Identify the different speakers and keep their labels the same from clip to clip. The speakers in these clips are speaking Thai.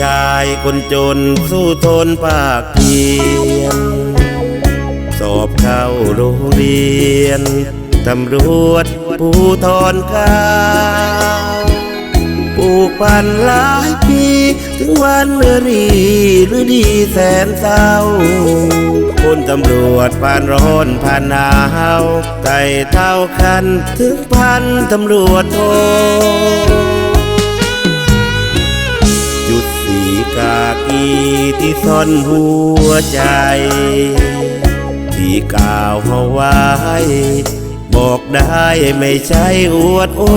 Speaker 1: ชายคนจนสู้ทนภาคเพียรสอบเข้าโรงเรียนตำรวจภูทรกลางปลูกปันหลายปี ถึงวันเมื่อรีหรือดีแสนเศร้าคนตำรวจผ่านร้อนผ่านหนาวไต่เท่าคัน ถึงพันตำรวจโท กากีที่ซ่อนหัวใจ ที่กล่าวเอาไว้ บอกได้ไม่ใช่อวดโอ้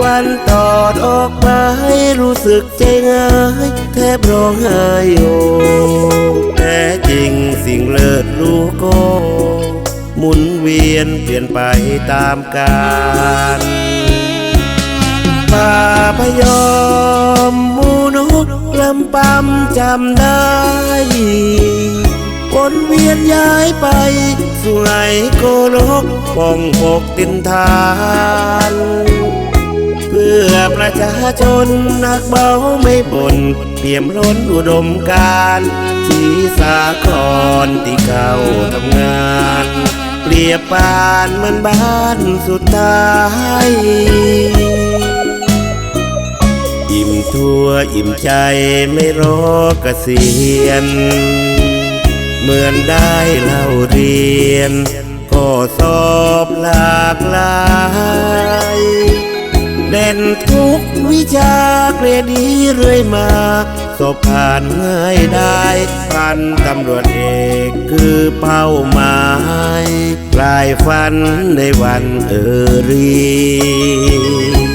Speaker 1: วันตอดออกมาให้รู้สึกใจง่ายแทบร้องไห้โอแต่จริงสิ่งเลิศรู้โก็หมุนเวียนเปลี่ยนไปตามกาลป่าพยอมำปำจำได้ วนเวียนย้ายไปสู่ไหลโกลกป้องปกตินทาน เพื่อประชาชนนักเบาไม่บ่นเปี่ยมล้นอุดมการณ์ที่สาครที่เก่าทำงานเปรียบปานเหมันบ้านสุดท้าย อิ่มทั่วอิ่มใจไม่รอกเกษียณเหมือนได้เล่าเรียน ก็สอบหลากหลายเด่นทุกวิชาเกรดีเรื่อยมาสอบผ่านง่ายได้พันตำรวจเอกคือเป้าหมายปลายฝันในวันเออรี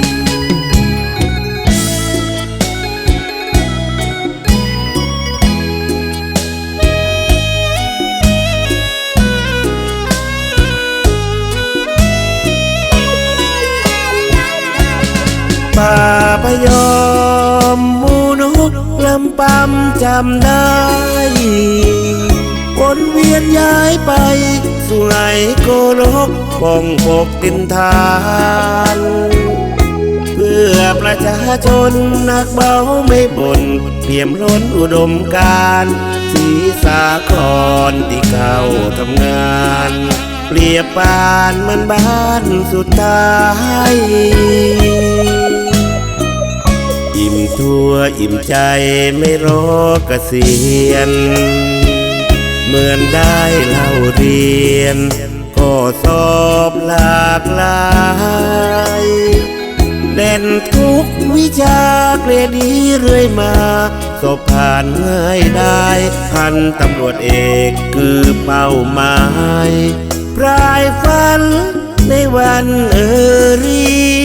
Speaker 1: ป่าพยอมมูนกลำปำจำได้วนเวียนย้ายไปสู่ไหลโกลกป้องปกตินทานเพื่อประชาชนนักเบาไม่บ่นเปี่ยมล้นอุดมการณ์สีสาครที่เก่าทำงานเปรียบปานเหมันบ้านสุดท้าย อิ่มทั่วอิ่มใจไม่รอเกษียณเหมือนได้เล่าเรียน ก็สอบหลากหลายเด่นทุกวิชาเกรดีเรื่อยมาสอบผ่านง่ายได้พันตำรวจเอกคือเป้าหมายปลายฝันในวันเออรี